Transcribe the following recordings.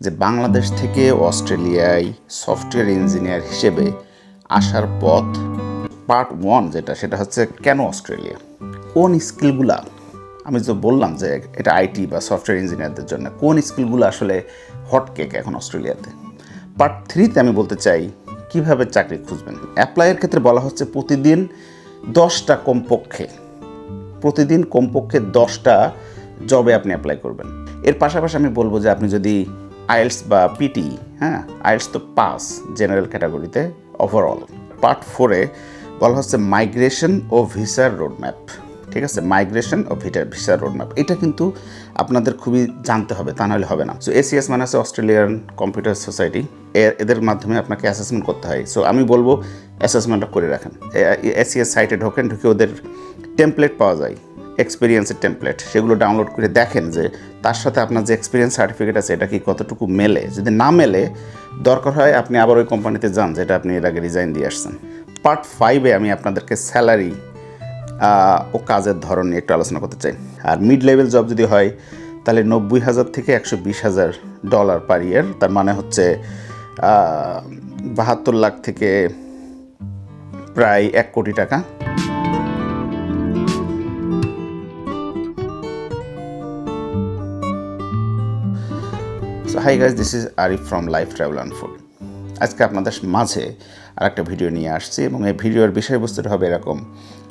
যে বাংলাদেশ থেকে অস্ট্রেলিয়ায় সফটওয়্যার ইঞ্জিনিয়ার হিসেবে আসার পথ পার্ট ওয়ান যেটা, সেটা হচ্ছে কেন অস্ট্রেলিয়া? কোন স্কিলগুলা, আমি তো বললাম যে এটা আইটি বা সফটওয়্যার ইঞ্জিনিয়ারদের জন্য, কোন স্কিলগুলো আসলে হটকেক এখন অস্ট্রেলিয়াতে? পার্ট থ্রিতে আমি বলতে চাই, কীভাবে চাকরি খুঁজবেন? অ্যাপ্লাইয়ের ক্ষেত্রে বলা হচ্ছে প্রতিদিন দশটা কমপক্ষে, প্রতিদিন কমপক্ষে দশটা জবে আপনি অ্যাপ্লাই করবেন। এর পাশাপাশি আমি বলব যে আপনি যদি আইএলস বা পিটি হ্যাঁ আইএলস তো পাস জেনারেল ক্যাটাগরিতে ওভারঅল পার্ট ফোরে বলা হচ্ছে মাইগ্রেশন ও ভিসার রোডম্যাপ, ঠিক আছে? মাইগ্রেশন ও ভিটার ভিসার রোডম্যাপ, এটা কিন্তু আপনাদের খুবই জানতে হবে, তা নাহলে হবে না। সো এসিএস মানে আছে অস্ট্রেলিয়ান কম্পিউটার সোসাইটি এদের মাধ্যমে আপনাকে অ্যাসেসমেন্ট করতে হয়। সো আমি বলব অ্যাসেসমেন্টটা করে রাখেন। এসিএস সাইটে ঢোকেন, ঢুকে ওদের টেমপ্লেট পাওয়া যায়। এক্সপিরিয়েন্সের টেমপ্লেট সেগুলো ডাউনলোড করে দেখেন যে তার সাথে আপনার যে এক্সপিরিয়েন্স সার্টিফিকেট আছে, এটা কি কতটুকু মেলে? যদি না মেলে, দরকার হয় আপনি আবার ওই কোম্পানিতে যান, যেটা আপনি এর আগে রিজাইন দিয়ে আসছেন। পার্ট ফাইভে আমি আপনাদেরকে স্যালারি ও কাজের ধরন নিয়ে একটু আলোচনা করতে চাই। আর মিড লেভেল জব যদি হয়, তাহলে নব্বই হাজার থেকে একশো বিশ হাজার ডলার পার ইয়ার তার মানে হচ্ছে বাহাত্তর লাখ থেকে প্রায় এক কোটি টাকা। Hi guys this is Arif from life travel and food আজকে আপনাদের মাঝে আর একটা ভিডিও নিয়ে আসছি এবং এই ভিডিওর বিষয়বস্তুটা হবে এরকম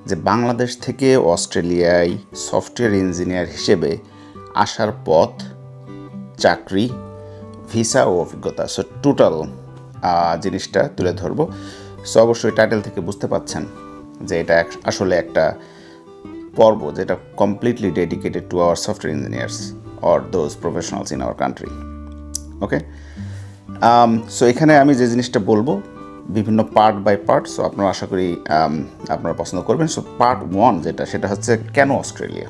যে বাংলাদেশ থেকে অস্ট্রেলিয়ায় সফটওয়্যার ইঞ্জিনিয়ার হিসেবে আসার পথ, চাকরি ভিসা ও অভিজ্ঞতা সো টোটাল জিনিসটা তুলে ধরবো। সো অবশ্যই টাইটেল থেকে বুঝতে পাচ্ছেন যে এটা আসলে একটা পর্ব যেটা completely dedicated to our software engineers or those professionals in our country okay so এখানে আমি যে জিনিসটা বলব বিভিন্ন পার্ট বাই পার্ট সো আপনারা আশা করি um, আপনারা পছন্দ করবেন। সো পার্ট ওয়ান যেটা সেটা হচ্ছে কেন অস্ট্রেলিয়া?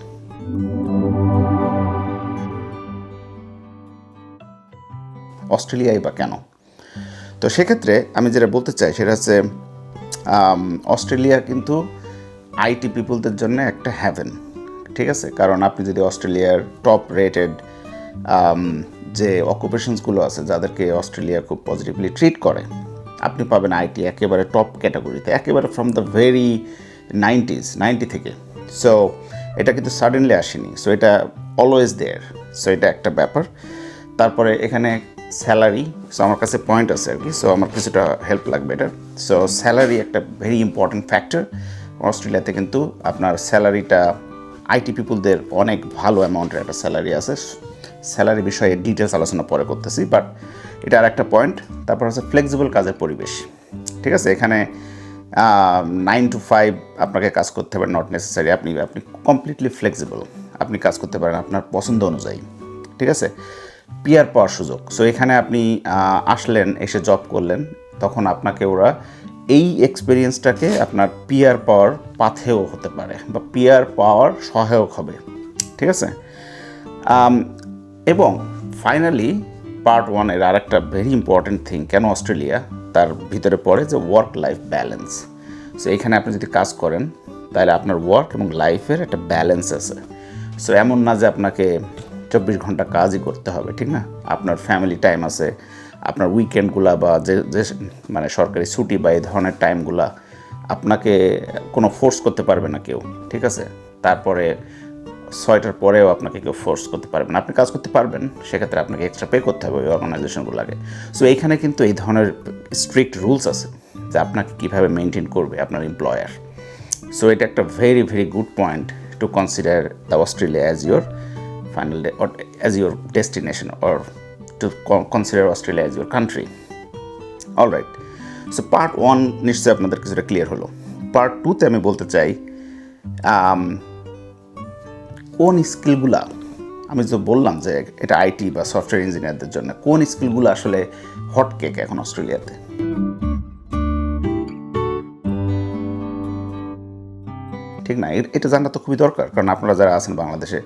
অস্ট্রেলিয়াই বা কেন? তো সেক্ষেত্রে আমি যেটা বলতে চাই সেটা হচ্ছে আম, অস্ট্রেলিয়া কিন্তু আইটি পিপলদের জন্য একটা হ্যাভেন ঠিক আছে? কারণ আপনি যদি অস্ট্রেলিয়ার টপ রেটেড যে অকুপেশনসগুলো আছে যাদেরকে অস্ট্রেলিয়া খুব পজিটিভলি ট্রিট করে, আপনি পাবেন আইটি একেবারে টপ ক্যাটাগরিতে একেবারে from the very nineties ninety থেকে। সো এটা কিন্তু সাডেনলি আসেনি। সো এটা অলওয়েজ দেয়ার সো এটা একটা ব্যাপার। তারপরে এখানে স্যালারি সো আমার কাছে পয়েন্ট আছে আর কি। সো আমার কিছুটা হেল্প লাগবে এটা সো স্যালারি একটা ভেরি ইম্পর্ট্যান্ট ফ্যাক্টর অস্ট্রেলিয়াতে কিন্তু আপনার স্যালারিটা আইটি পিপুলদের অনেক ভালো অ্যামাউন্টের একটা স্যালারি আছে। স্যালারি বিষয়ে ডিটেলস আলোচনা পরে করতেছি বাট এটা আর একটা পয়েন্ট তারপর হচ্ছে ফ্লেক্সিবল কাজের পরিবেশ। ঠিক আছে? এখানে নাইন টু ফাইভ আপনাকে কাজ করতে হবে নট নেসেসারি আপনি আপনি কমপ্লিটলি ফ্লেক্সিবল আপনি কাজ করতে পারেন আপনার পছন্দ অনুযায়ী। ঠিক আছে? পিয়ার পাওয়ার সুযোগ। সো এখানে আপনি আসলেন, এসে জব করলেন, তখন আপনাকে ওরা এই এক্সপিরিয়েন্সটাকে আপনার পিয়ার পাওয়ার পাথেও হতে পারে বা পিয়ার পাওয়ার সহায়ক হবে। ঠিক আছে? এবং ফাইনালি পার্ট ওয়ানের আর একটা ভেরি ইম্পর্ট্যান্ট থিং কেন অস্ট্রেলিয়া? তার ভিতরে পড়ে যে ওয়ার্ক লাইফ ব্যালেন্স সো এখানে আপনি যদি কাজ করেন, তাহলে আপনার ওয়ার্ক এবং লাইফের একটা ব্যালেন্স আছে। সো এমন না যে আপনাকে চব্বিশ ঘণ্টা কাজই করতে হবে, ঠিক না? আপনার ফ্যামিলি টাইম আছে, আপনার উইকেন্ডগুলা বা যে যে মানে সরকারি ছুটি বা এই ধরনের টাইমগুলা আপনাকে কোনো ফোর্স করতে পারবে না কেউ, ঠিক আছে? তারপরে ছয়টার পরেও আপনাকে কেউ ফোর্স করতে পারবে না। আপনি কাজ করতে পারবেন সেক্ষেত্রে আপনাকে এক্সট্রা পে করতে হবে ওই অর্গানাইজেশনগুলো অর্গানাইজেশনগুলোকে সো এইখানে কিন্তু এই ধরনের স্ট্রিক্ট রুলস আছে যে আপনাকে কীভাবে মেনটেন করবে আপনার এমপ্লয়ার সো এটা একটা very very good point to consider the Australia as your final day as your destination or to consider Australia as your country all right so part one নিশ্চয়ই আপনাদের কিছুটা ক্লিয়ার হলো। Part টুতে আমি বলতে চাই আম, কোন স্কিলগুলা, আমি তো বললাম যে এটা আইটি বা সফটওয়্যার ইঞ্জিনিয়ারদের জন্য, কোন স্কিলগুলো আসলে হটকেক এখন অস্ট্রেলিয়াতে? ঠিক না এটা জানা তো খুবই দরকার, কারণ আপনারা যারা আছেন বাংলাদেশে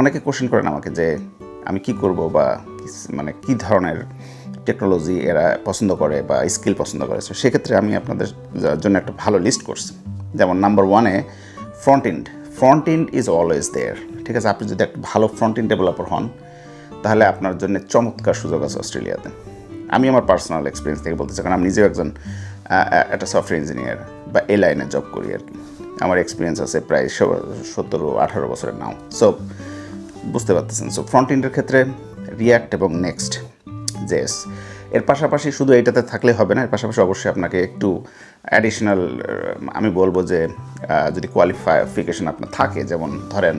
অনেকে কোশ্চেন করেন আমাকে যে আমি কি করব বা মানে কি ধরনের টেকনোলজি এরা পছন্দ করে বা স্কিল পছন্দ করে। সেক্ষেত্রে আমি আপনাদের জন্য একটা ভালো লিস্ট করছি। যেমন নাম্বার ওয়ানে front end front end is always there ঠিক আছে, আপনি যদি একটা ভালো ফ্রন্ট ইন্ড ডেভেলপার হন, তাহলে আপনার জন্য চমৎকার সুযোগ আছে অস্ট্রেলিয়াতে। আমি আমার পার্সোনাল এক্সপিরিয়েন্স থেকে বলতে চাই, কারণ আমি নিজেও একজন একটা সফটওয়্যার ইঞ্জিনিয়ার বা এ লাইনে জব করি আর কি। আমার এক্সপিরিয়েন্স আছে প্রায় সতেরো আঠারো বছরের নাও। সো বুঝতে পারতেছেন। সো ফ্রন্ট এন্ডের ক্ষেত্রে রিয়াক্ট এবং নেক্সট জেস এর পাশাপাশি শুধু এইটাতে থাকলে হবে না, এর পাশাপাশি অবশ্যই আপনাকে একটু অ্যাডিশনাল আমি বলব যে যদি কোয়ালিফাইফিকেশন আপনার থাকে, যেমন ধরেন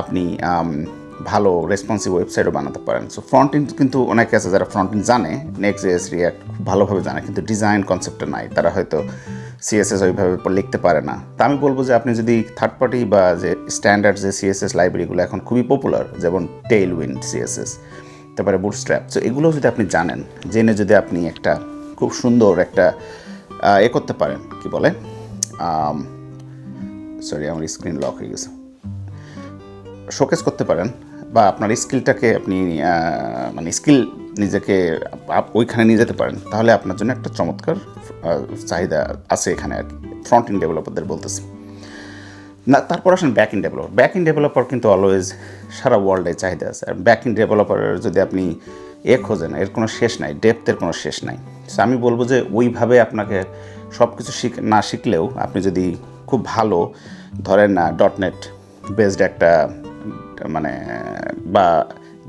আপনি ভালো রেসপন্সিভ ওয়েবসাইটও বানাতে পারেন। সো ফ্রন্ট এন্ড কিন্তু অনেকে আছে যারা ফ্রন্ট এন্ড জানে নেক্সট জেস রিয়াক্ট ভালোভাবে জানে, কিন্তু ডিজাইন কনসেপ্টটা নাই। তারা হয়তো সিএসএস ওইভাবে লিখতে পারে না। তা আমি বলব যে, আপনি যদি থার্ড পার্টি বা যে স্ট্যান্ডার্ড যে সিএসএস লাইব্রেরিগুলো এখন খুবই পপুলার যেমন টেইল উইন্ড সিএসএস তারপরে বুটস্ট্র্যাপ তো এগুলো যদি আপনি জানেন, জেনে যদি আপনি একটা খুব সুন্দর একটা এ করতে পারেন, কি বলে? সরি আমার স্ক্রিন লক হয়ে গেছে। শোকেস করতে পারেন, বা আপনার স্কিলটাকে আপনি মানে স্কিল নিজেকে ওইখানে নিয়ে যেতে পারেন। তাহলে আপনার জন্য একটা চমৎকার চাহিদা আছে এখানে আর কি। ফ্রন্ট ইন ডেভেলপারদের বলতেছি। না, তারপর আসেন back end developer back end developer কিন্তু অলওয়েজ সারা ওয়ার্ল্ডে চাহিদা আছে। আর ব্যাক ইন ডেভেলপারের যদি আপনি এ খোঁজেন, এর কোনো শেষ নাই ডেপথের কোনো শেষ নাই। সো আমি বলব যে ওইভাবে আপনাকে সব কিছু শিখ না শিখলেও আপনি যদি খুব ভালো, ধরেন না ডট নেট বেসড একটা মানে বা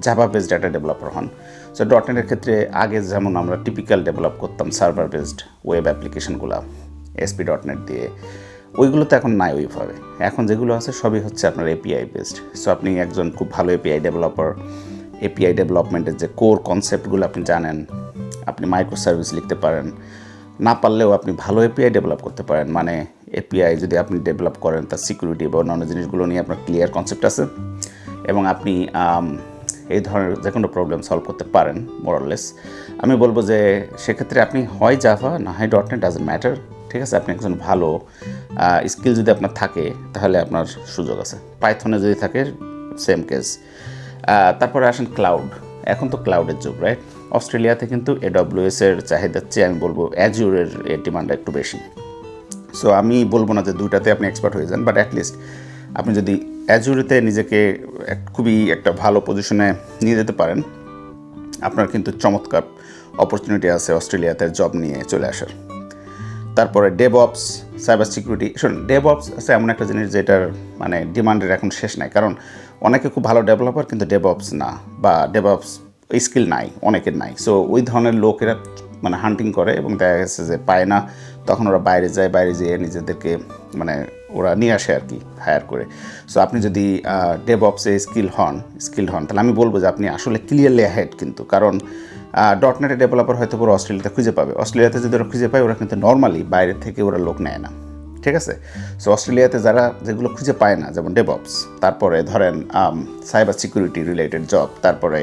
জাভা বেসড একটা ডেভেলপার হন। সো ডট নেটের ক্ষেত্রে আগে যেমন আমরা টিপিক্যাল ডেভেলপ করতাম সার্ভার বেসড ওয়েব অ্যাপ্লিকেশনগুলো এসপি ডট নেট দিয়ে ওইগুলো তো এখন নাই ওইভাবে। এখন যেগুলো আছে সবই হচ্ছে আপনার এপিআই বেসড সো আপনি একজন খুব ভালো এপিআই ডেভেলপার এপিআই ডেভেলপমেন্টের যে কোর কনসেপ্টগুলো আপনি জানেন, আপনি মাইক্রো সার্ভিস লিখতে পারেন, না পারলেও আপনি ভালো এপিআই ডেভেলপ করতে পারেন। মানে এপিআই যদি আপনি ডেভেলপ করেন, তার সিকিউরিটি বা অন্যান্য জিনিসগুলো নিয়ে আপনার ক্লিয়ার কনসেপ্ট আছে এবং আপনি এই ধরনের যে কোনো প্রবলেম সলভ করতে পারেন মোরাললেস আমি বলব যে সেক্ষেত্রে আপনি হয় জাভা না হয় ডট নেট ডাজেন্ট ম্যাটার ঠিক আছে? আপনি একজন ভালো স্কিল যদি আপনার থাকে, তাহলে আপনার সুযোগ আছে। পাইথনে যদি থাকে সেম কেস তারপরে আসেন ক্লাউড এখন তো ক্লাউডের যুগ রাইট অস্ট্রেলিয়াতে কিন্তু এডব্লিউএস এর চাহিদার চেয়ে আমি বলব অ্যাজিউরের ডিমান্ডটা একটু বেশি। সো আমি বলব না যে দুইটাতে আপনি এক্সপার্ট হয়ে যান বাট অ্যাটলিস্ট আপনি যদি অ্যাজুরিতে নিজেকে খুবই একটা ভালো পজিশনে নিয়ে যেতে পারেন, আপনার কিন্তু চমৎকার অপরচুনিটি আছে অস্ট্রেলিয়াতে জব নিয়ে চলে আসার। তারপরে ডেভঅপস সাইবার সিকিউরিটি শুনুন ডেভঅপস আছে এমন একটা জিনিস যেটার মানে ডিমান্ডের এখন শেষ নাই। কারণ অনেকে খুব ভালো ডেভেলপার কিন্তু ডেভঅপস না বা ডেভঅপস স্কিল নাই, অনেকের নাই। সো ওই ধরনের লোকেরা মানে হান্টিং করে এবং দেখা গেছে যে পায় না। তখন ওরা বাইরে যায়, বাইরে যেয়ে নিজেদেরকে মানে ওরা নিয়ে আসে আর কি হায়ার করে। সো আপনি যদি ডেভঅপসে স্কিল হন স্কিল হন, তাহলে আমি বলব যে আপনি আসলে ক্লিয়ারলি হেড কিন্তু। কারণ ডট নেটের ডেভেলপার হয়তো পুরো অস্ট্রেলিয়াতে খুঁজে পাবে। অস্ট্রেলিয়াতে যদি ওরা খুঁজে পায়, ওরা কিন্তু নর্মালি বাইরে থেকে ওরা লোক নেয় না। ঠিক আছে? সো অস্ট্রেলিয়াতে যারা যেগুলো খুঁজে পায় না, যেমন ডেভঅপস তারপরে ধরেন সাইবার সিকিউরিটি রিলেটেড জব তারপরে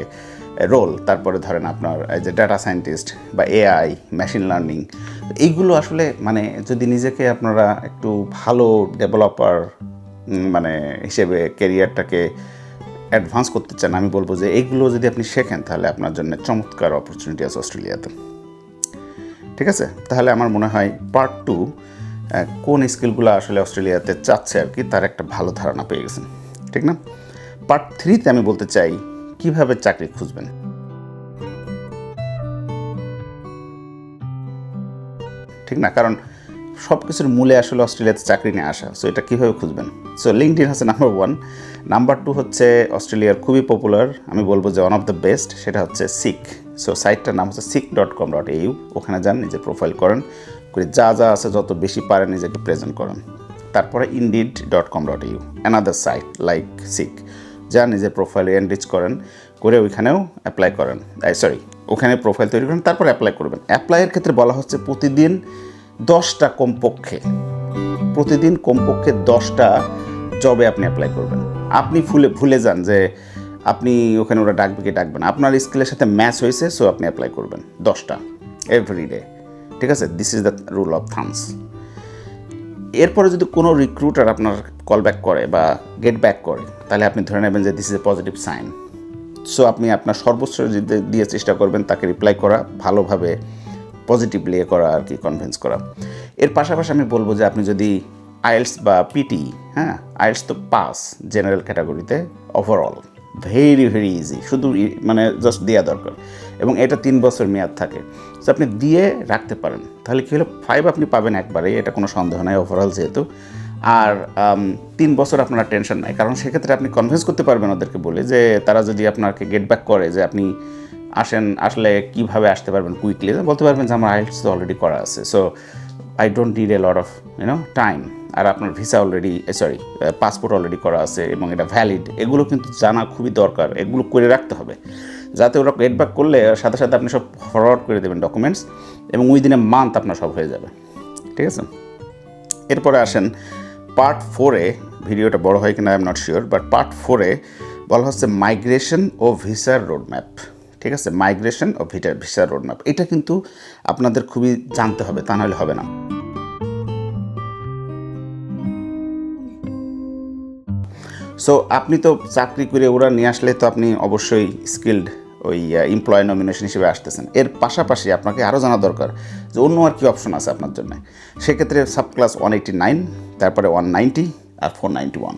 রোল তারপরে ধরেন আপনার যে ডাটা সায়েন্টিস্ট বা এআই মেশিন লার্নিং এইগুলো আসলে মানে যদি নিজেকে আপনারা একটু ভালো ডেভেলপার মানে হিসেবে কেরিয়ারটাকে অ্যাডভান্স করতে চান, আমি বলব যে এইগুলো যদি আপনি শেখেন, তাহলে আপনার জন্য চমৎকার অপরচুনিটি আছে অস্ট্রেলিয়াতে। ঠিক আছে? তাহলে আমার মনে হয় পার্ট টু কোন স্কিলগুলো আসলে অস্ট্রেলিয়াতে চাচ্ছে আর কি, তার একটা ভালো ধারণা পেয়ে গেছেন। ঠিক না? পার্ট থ্রিতে আমি বলতে চাই, কীভাবে চাকরি খুঁজবেন? ঠিক না? কারণ সব কিছুর মূলে আসলে অস্ট্রেলিয়াতে চাকরি নিয়ে আসা সো এটা কীভাবে খুঁজবেন? সো লিঙ্কড ইন হচ্ছে নাম্বার ওয়ান নাম্বার টু হচ্ছে অস্ট্রেলিয়ার খুবই পপুলার আমি বলব যে ওয়ান অফ দ্য বেস্ট সেটা হচ্ছে সিক সো সাইটটার নাম হচ্ছে Seek dot com dot U ওখানে যান নিজে প্রোফাইল করেন, করে যা যা আছে, যত বেশি পারেন, নিজেকে প্রেজেন্ট করেন। তারপরে Indeed dot com dot U another site like Seek যা নিজের প্রোফাইল এনরিচ করেন, করে ওইখানেও অ্যাপ্লাই করেন। সরি ওখানে প্রোফাইল তৈরি করেন, তারপর অ্যাপ্লাই করবেন। অ্যাপ্লাইয়ের ক্ষেত্রে বলা হচ্ছে প্রতিদিন দশটা কমপক্ষে, প্রতিদিন কমপক্ষে দশটা জবে আপনি অ্যাপ্লাই করবেন। আপনি ফুলে ভুলে যান যে আপনি ওখানে ওরা ডাকবে কি ডাকবে না। আপনার স্কিলের সাথে ম্যাচ হয়েছে সো আপনি অ্যাপ্লাই করবেন দশটা এভরি ডে ঠিক আছে? This is the rule of thumbs এরপরে যদি কোনো রিক্রুটার আপনার কল ব্যাক করে বা গেট ব্যাক করে, তাহলে আপনি ধরে নেবেন যে this is a positive sign so আপনি আপনার সর্বোচ্চ দিয়ে চেষ্টা করবেন তাকে রিপ্লাই করা, ভালোভাবে পজিটিভলি করা আর কি কনভিন্স করা। এর পাশাপাশি আমি বলব যে আপনি যদি আইএলস বা পিটি হ্যাঁ আইএলস তো পাস জেনারেল ক্যাটাগরিতে ওভারঅল ভেরি ভেরি ইজি শুধু মানে জাস্ট দেওয়া দরকার। এবং এটা তিন বছর মেয়াদ থাকে। তো আপনি দিয়ে রাখতে পারেন। তাহলে কী হলো? ফাইভ আপনি পাবেন একবারেই এটা কোনো সন্দেহ নাই ওভারঅল যেহেতু। আর তিন বছর আপনার টেনশন নাই। কারণ সেক্ষেত্রে আপনি কনভিন্স করতে পারবেন ওদেরকে বলে যে, তারা যদি আপনাকে গেট ব্যাক করে যে, আপনি আসেন, আসলে কীভাবে আসতে পারবেন কুইকলি বলতে পারবেন যে, আমার আইএলটিস তো অলরেডি করা আছে। So I don't need a lot of you know time আর আপনার visa already sorry passport already করা আছে এবং এটা ভ্যালিড এগুলো কিন্তু জানা খুবই দরকার। এগুলো করে রাখতে হবে। যাতে ওরা গেট ব্যাক করলে সাথে সাথে আপনি সব ফরওয়ার্ড করে দেবেন ডকুমেন্টস এবং উইদিন এ মান্থ আপনার সব হয়ে যাবে। ঠিক আছে? এরপরে আসেন পার্ট ফোরে ভিডিওটা বড় হয় কিনা I am not sure but part ফোরে বলা হচ্ছে মাইগ্রেশন ও ভিসার রোডম্যাপ ঠিক আছে? মাইগ্রেশন ও ভিটার ভিসার রোডম্যাপ এটা কিন্তু আপনাদের খুবই জানতে হবে, তা নাহলে হবে না। সো আপনি তো চাকরি করে ওরা নিয়ে আসলে তো আপনি অবশ্যই স্কিল্ড ওই এমপ্লয় নমিনেশন হিসেবে আসতেছেন। এর পাশাপাশি আপনাকে আরও জানা দরকার যে অন্য আর কি অপশন আছে আপনার জন্য। সেক্ষেত্রে sub class one eighty nine তারপরে ওয়ান নাইনটি আর four ninety one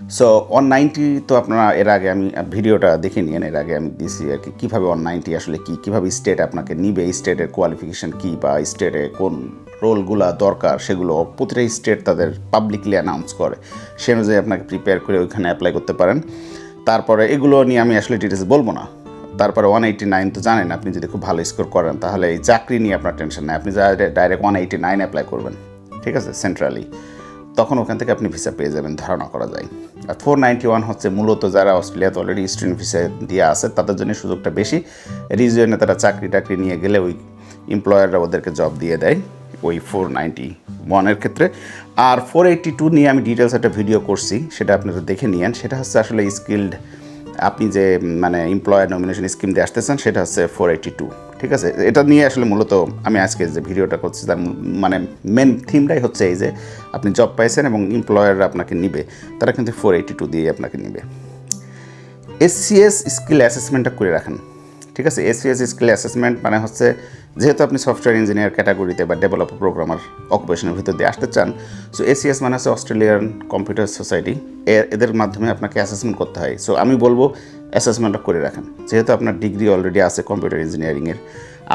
so one ninety তো আপনারা এর আগে আমি ভিডিওটা দেখে নিয়েন, এর আগে আমি দিয়েছি আর কি। কীভাবে ওয়ান নাইনটি আসলে কী, কীভাবে স্টেট আপনাকে নিবে স্টেটের কোয়ালিফিকেশান কী বা স্টেটে কোন রোলগুলা দরকার, সেগুলো প্রতিটা স্টেট তাদের পাবলিকলি অ্যানাউন্স করে। সে অনুযায়ী আপনাকে প্রিপেয়ার করে ওইখানে অ্যাপ্লাই করতে পারেন। তারপরে এগুলো নিয়ে আমি আসলে ডিটেলস বলব না। তারপরে ওয়ান এইটি নাইন তো জানেন, আপনি যদি খুব ভালো স্কোর করেন, তাহলে এই চাকরি নিয়ে আপনার টেনশন নেই। আপনি direct one eighty nine apply করবেন। ঠিক আছে? সেন্ট্রালি তখন ওখান থেকে আপনি ভিসা পেয়ে যাবেন, ধারণা করা যায়। আর ফোর নাইনটি ওয়ান হচ্ছে মূলত যারা অস্ট্রেলিয়াতে অলরেডি স্টুডেন্ট ভিসা দিয়ে আছে, তাদের জন্য সুযোগটা বেশি। রিজিয়নে তারা চাকরি টাকরি নিয়ে গেলে ওই এমপ্লয়াররা ওদেরকে জব দিয়ে দেয় ওই ফোর নাইনটি ওয়ানের ক্ষেত্রে। আর ফোর এইটটি টু নিয়ে আমি ডিটেলস একটা ভিডিও করছি, সেটা আপনারা দেখে নিয়েন। সেটা হচ্ছে আসলে স্কিল্ড আপনি যে মানে এমপ্লয়ার নমিনেশন স্কিম দিয়ে আসতেছেন, সেটা হচ্ছে ফোর এইটি টু ঠিক আছে? এটা নিয়ে আসলে মূলত আমি আজকে যে ভিডিওটা করছি, তার মানে মেন থিমটাই হচ্ছে এই যে আপনি জব পাইছেন এবং এমপ্লয়াররা আপনাকে নিবে। তারা কিন্তু ফোর এইটি টু দিয়ে আপনাকে নিবে। এসসিএস স্কিল অ্যাসেসমেন্টটা করে রাখেন। ঠিক আছে? এসসিএস স্কিল অ্যাসেসমেন্ট মানে হচ্ছে, যেহেতু আপনি সফটওয়্যার ইঞ্জিনিয়ার ক্যাটাগরিতে বা ডেভেলপার প্রোগ্রামার অকুপেশনের ভিতর দিয়ে আসতে চান সো এসিএস মানে হচ্ছে অস্ট্রেলিয়ান কম্পিউটার সোসাইটি এদের মাধ্যমে আপনাকে অ্যাসেসমেন্ট করতে হয়। সো আমি বলব অ্যাসেসমেন্টটা করে রাখেন। যেহেতু আপনার ডিগ্রি অলরেডি আছে কম্পিউটার ইঞ্জিনিয়ারিংয়ের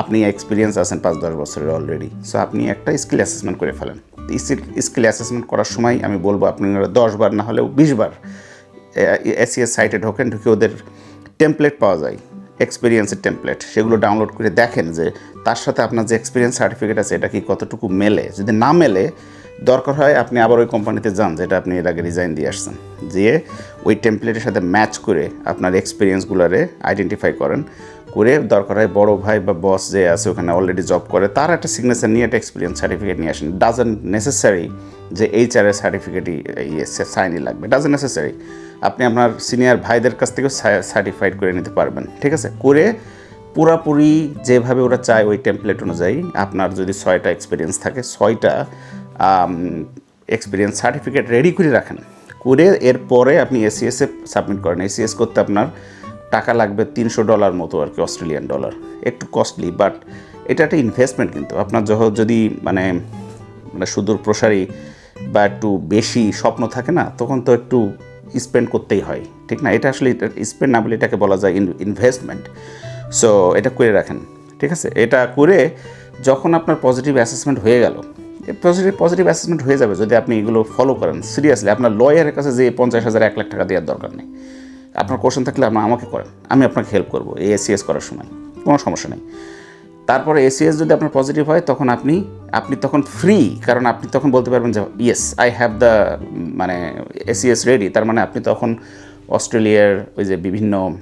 আপনি এক্সপিরিয়েন্স আছেন পাঁচ দশ বছরের অলরেডি সো আপনি একটা স্কিল অ্যাসেসমেন্ট করে ফেলেন। স্কিল অ্যাসেসমেন্ট করার সময় আমি বলব আপনি দশ বার না হলেও বিশ বার এসিএস সাইটে ঢোকেন, ঢুকে ওদের টেমপ্লেট পাওয়া যায় এক্সপিরিয়েন্সের টেমপ্লেট সেগুলো ডাউনলোড করে দেখেন যে তার সাথে আপনার যে এক্সপিরিয়েন্স সার্টিফিকেট আছে, এটা কি কতটুকু মেলে? যদি না মেলে দরকার হয় আপনি আবার ওই কোম্পানিতে যান, যেটা আপনি এর আগে রিজাইন দিয়ে আসছেন। দিয়ে ওই টেমপ্লেটের সাথে ম্যাচ করে আপনার এক্সপিরিয়েন্সগুলোরে আইডেন্টিফাই করেন। করে দরকার হয় বড় ভাই বা বস যে আছে ওখানে অলরেডি জব করে, তার একটা সিগনেচার নিয়ে একটা এক্সপিরিয়েন্স সার্টিফিকেট নিয়ে আসেন। ডাজেন নেসেসারি যে এইচআর এর সার্টিফিকেটই সাইনই লাগবে। ডাজেন নেসেসারি আপনি আপনার সিনিয়র ভাইদের কাছ থেকেও সার্টিফাইড করে নিতে পারবেন। ঠিক আছে? করে পুরাপুরি যেভাবে ওরা চায় ওই টেমপ্লেট অনুযায়ী আপনার যদি ছয়টা এক্সপিরিয়েন্স থাকে, ছয়টা এক্সপিরিয়েন্স সার্টিফিকেট রেডি করে রাখেন। করে এরপরে আপনি এসিএসে সাবমিট করেন। এসিএস করতে আপনার টাকা লাগবে তিনশো ডলার মতো আর কি অস্ট্রেলিয়ান ডলার একটু কস্টলি বাট এটা একটা ইনভেস্টমেন্ট কিন্তু। আপনার যখন যদি মানে মানে সুদূর প্রসারী বা একটু বেশি স্বপ্ন থাকে না, তখন তো একটু স্পেন্ড করতেই হয়, ঠিক না? এটা আসলে স্পেন্ড না বলে এটাকে বলা যায় ইনভেস্টমেন্ট সো এটা করে রাখেন, ঠিক আছে? এটা করে যখন আপনার পজিটিভ অ্যাসেসমেন্ট হয়ে গেল পজিটিভ পজিটিভ অ্যাসেসমেন্ট হয়ে যাবে যদি আপনি এগুলো ফলো করেন। সিরিয়াসলি আপনার লয়ারের কাছে যে পঞ্চাশ হাজার, এক লাখ টাকা দেওয়ার দরকার নেই। আপনার কোশ্চেন থাকলে আপনার আমাকে করেন। আমি আপনাকে হেল্প করব এই এসিএস করার সময়। কোনো সমস্যা নেই। তারপরে এসিএস যদি আপনার পজিটিভ হয়, তখন আপনি আপনি তখন ফ্রি কারণ আপনি তখন বলতে পারবেন যে ইয়েস আই হ্যাভ দ্য মানে এসিএস রেডি তার মানে আপনি তখন অস্ট্রেলিয়ার ওই যে বিভিন্ন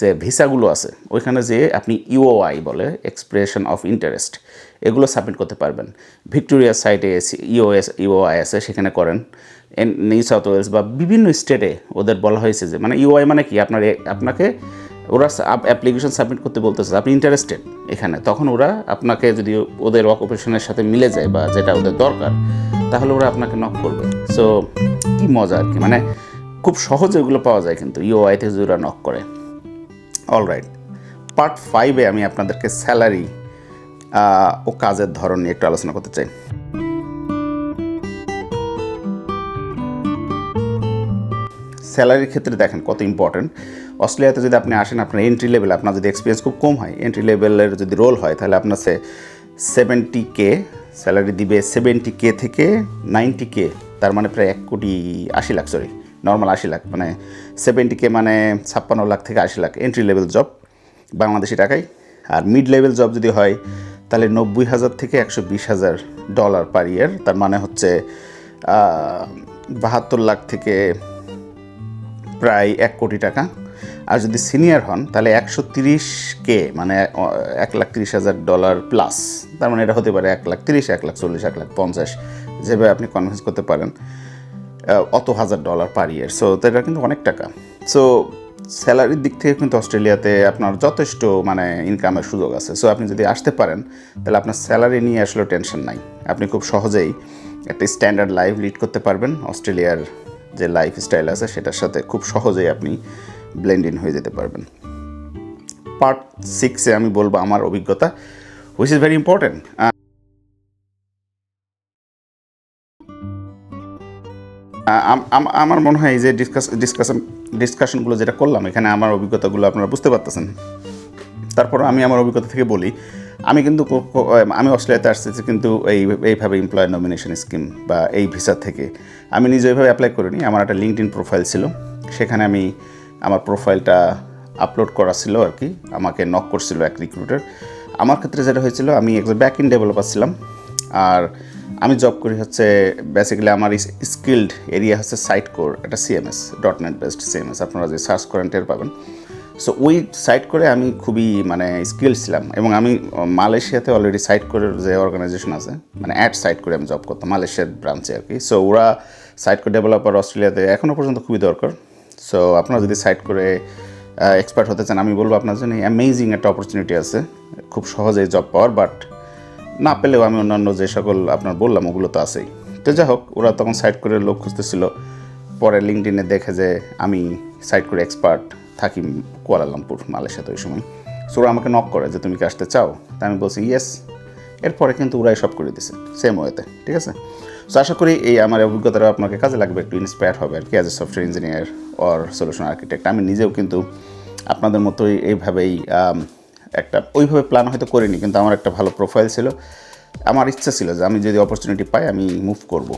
যে ভিসাগুলো আছে, ওইখানে যে আপনি ইউওআই বলে এক্সপ্রেশন অফ ইন্টারেস্ট এগুলো সাবমিট করতে পারবেন। ভিক্টোরিয়া সাইটে ইওএস ইউওআই আছে, সেখানে করেন। নিউ সাউথ ওয়েলস বা বিভিন্ন স্টেটে ওদের বলা হয়েছে যে মানে ইউআই মানে কি? আপনার আপনাকে ওরা অ্যাপ্লিকেশন সাবমিট করতে বলতেছে, আপনি ইন্টারেস্টেড এখানে? তখন ওরা আপনাকে যদি ওদের অকুপেশনের সাথে মিলে যায় বা যেটা ওদের দরকার, তাহলে ওরা আপনাকে নক করবে। সো কি মজা আর কি? মানে খুব সহজে ওগুলো পাওয়া যায় কিন্তু ইউআইতে যদি ওরা নক করে। অলরাইট পার্ট ফাইভে আমি আপনাদেরকে স্যালারি ও কাজের ধরন নিয়ে একটু আলোচনা করতে চাই। স্যালারির ক্ষেত্রে দেখেন কত ইম্পর্টেন্ট অস্ট্রেলিয়াতে যদি আপনি আসেন, আপনার এন্ট্রি লেভেল আপনার যদি এক্সপিরিয়েন্স খুব কম হয় এন্ট্রি লেভেলের যদি রোল হয়, তাহলে আপনার সে সেভেন্টি কে স্যালারি দিবে সেভেন্টি কে থেকে নাইনটি কে তার মানে প্রায় এক কোটি আশি লাখ সরি নর্মাল আশি লাখ মানে সেভেন্টি কে মানে ছাপ্পান্ন লাখ থেকে আশি lakh entry level job Bangladeshi টাকায়। আর মিড লেভেল জব যদি হয়, তাহলে নব্বই হাজার থেকে একশো বিশ হাজার ডলার পার ইয়ার তার মানে হচ্ছে বাহাত্তর লাখ থেকে প্রায় এক কোটি টাকা। আর যদি সিনিয়র হন, তাহলে একশো তিরিশ কে মানে এক লাখ তিরিশ হাজার ডলার প্লাস তার মানে এটা হতে পারে এক লাখ তিরিশ, এক লাখ চল্লিশ, এক লাখ পঞ্চাশ, যেভাবে আপনি কনভিন্স করতে পারেন। অত হাজার ডলার পার ইয়ার সো এটা কিন্তু অনেক টাকা। সো স্যালারির দিক থেকে কিন্তু অস্ট্রেলিয়াতে আপনার যথেষ্ট মানে ইনকামের সুযোগ আছে। সো আপনি যদি আসতে পারেন, তাহলে আপনার স্যালারি নিয়ে আসলেও টেনশন নাই। আপনি খুব সহজেই একটা স্ট্যান্ডার্ড লাইফ লিড করতে পারবেন। অস্ট্রেলিয়ার যে লাইফ স্টাইল আছে, সেটার সাথে খুব সহজেই আপনি ব্লেন্ড ইন হয়ে যেতে পারবেন। পার্ট সিক্সে আমি বলব আমার অভিজ্ঞতা হুইচ ইজ ভেরি ইম্পর্টেন্ট আমার মনে হয় এই যে ডিসকাস ডিসকাশন ডিসকাশনগুলো যেটা করলাম, এখানে আমার অভিজ্ঞতাগুলো আপনারা বুঝতে পারতেছেন। তারপর আমি আমার অভিজ্ঞতা থেকে বলি, আমি কিন্তু আমি অস্ট্রেলিয়াতে আসতেছি কিন্তু এই, এইভাবে এমপ্লয় নমিনেশন স্কিম বা এই ভিসা থেকে। আমি নিজে ওইভাবে অ্যাপ্লাই করিনি, আমার একটা লিঙ্কড ইন প্রোফাইল ছিল। সেখানে আমি আমার প্রোফাইলটা আপলোড করা ছিল আর কি, আমাকে নক করছিল এক রিক্রুটার আমার ক্ষেত্রে যেটা হয়েছিল, আমি একজন ব্যাক ইন ডেভেলপার ছিলাম। আর আমি জব করি হচ্ছে বেসিক্যালি আমার স্কিল্ড এরিয়া হচ্ছে সাইট কোর একটা CMS dot net based CMS আপনারা যে সার্চ করেন টের পাবেন। সো ওই সাইট করে আমি খুবই মানে স্কিল ছিলাম এবং আমি মালয়েশিয়াতে অলরেডি সাইট করে যে অর্গানাইজেশন আছে মানে অ্যাড সাইট করে আমি জব করতাম, মালয়েশিয়ার ব্রাঞ্চে আর কি। সো ওরা সাইট করে ডেভেলপার অস্ট্রেলিয়াতে এখনও পর্যন্ত খুবই দরকার। সো আপনারা যদি সাইট করে এক্সপার্ট হতে চান, আমি বলব আপনার জন্য অ্যামেজিং একটা অপরচুনিটি আছে। খুব সহজেই জব পাওয়ার বাট না পেলেও আমি অন্যান্য যে সকল আপনার বললাম, ওগুলো তো আছেই। তো যাই হোক, ওরা তখন সাইট করে লোক খুঁজতেছিল। পরে লিঙ্কডিনে দেখে যে আমি সাইট করে এক্সপার্ট থাকি কুয়ালালামপুর মালয়েশিয়াতে ওই সময়। সো ওরা আমাকে নক করে যে, তুমি কি আসতে চাও? তা আমি বলছি ইয়েস এরপরে কিন্তু ওরাই সব করে দিছে সেম ওয়েতে ঠিক আছে? সো আশা করি এই আমার অভিজ্ঞতাটা আপনাকে কাজে লাগবে, একটু ইন্সপায়ার হবে আর কি as a software engineer or solution architect আমি নিজেও কিন্তু আপনাদের মতোই এইভাবেই একটা ওইভাবে প্ল্যান হয়তো করিনি, কিন্তু আমার একটা ভালো প্রোফাইল ছিল। আমার ইচ্ছা ছিল যে আমি যদি অপরচুনিটি পাই, আমি মুভ করব।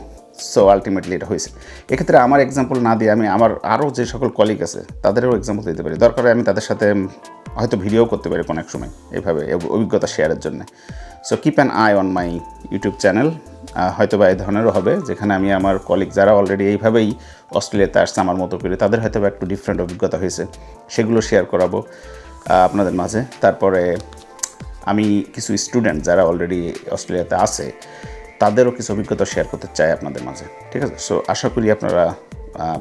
সো আলটিমেটলি এটা হয়েছে। এক্ষেত্রে আমার এক্সাম্পল না দিয়ে আমি আমার আরও যে সকল কলিগ আছে, তাদেরও এক্সাম্পল দিতে পারি। দরকার আমি তাদের সাথে হয়তো ভিডিও করতে পারি কোনো এক সময় এইভাবে অভিজ্ঞতা শেয়ারের জন্য। So keep an eye on my YouTube channel হয়তো বা এই ধরনেরও হবে, যেখানে আমি আমার কলিগ যারা অলরেডি এইভাবেই অস্ট্রেলিয়াতে আসছে, আমার মতো করে, তাদের হয়তো বা একটু ডিফারেন্ট অভিজ্ঞতা হয়েছে। সেগুলো শেয়ার করাবো। আপনাদের মাঝে। তারপরে আমি কিছু স্টুডেন্ট যারা অলরেডি অস্ট্রেলিয়াতে আছে, তাদেরও কিছু অভিজ্ঞতা শেয়ার করতে চাই আপনাদের মাঝে, ঠিক আছে? সো আশা করি আপনারা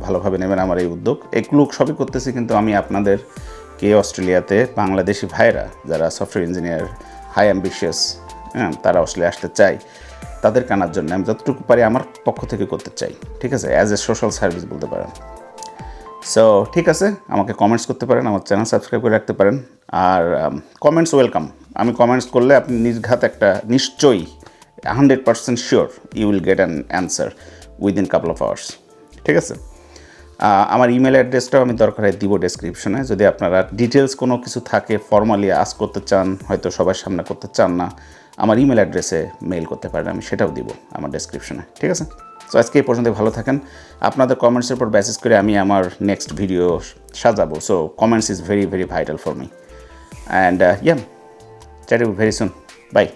ভালোভাবে নেবেন আমার এই উদ্যোগ। এগুলো সবই করতেছি, কিন্তু আমি আপনাদের কে অস্ট্রেলিয়াতে বাংলাদেশি ভাইরা যারা সফটওয়্যার ইঞ্জিনিয়ার হাই অ্যাম্বিশিয়াস হ্যাঁ তারা অস্ট্রেলিয়া আসতে চাই তাদের কানার জন্য আমি যতটুকু পারি আমার পক্ষ থেকে করতে চাই, ঠিক আছে? অ্যাজ এ সোশ্যাল সার্ভিস বলতে পারেন। সো ঠিক আছে, আমাকে কমেন্টস করতে পারেন, আমার চ্যানেল সাবস্ক্রাইব করে রাখতে পারেন। আর কমেন্টস ওয়েলকাম আমি কমেন্টস করলে আপনি নির্ঘাত একটা নিশ্চয়ই hundred percent sure you will get an answer within couple of hours ঠিক আছে? আমার ইমেল অ্যাড্রেসটাও আমি দরকার হয় দিব ডেসক্রিপশনে যদি আপনারা ডিটেলস কোনো কিছু থাকে ফর্মালি আস করতে চান, হয়তো সবার সামনে করতে চান না, আমার ইমেল অ্যাড্রেসে মেইল করতে পারেন, আমি সেটাও দিব আমার ডেসক্রিপশনে ঠিক আছে? সো আজকে এই পর্যন্ত ভালো থাকেন। আপনাদের কমেন্টসের উপর বেসিস করে আমি আমার নেক্সট ভিডিও সাজাবো। So comments is very very vital for me and I'm chat very soon bye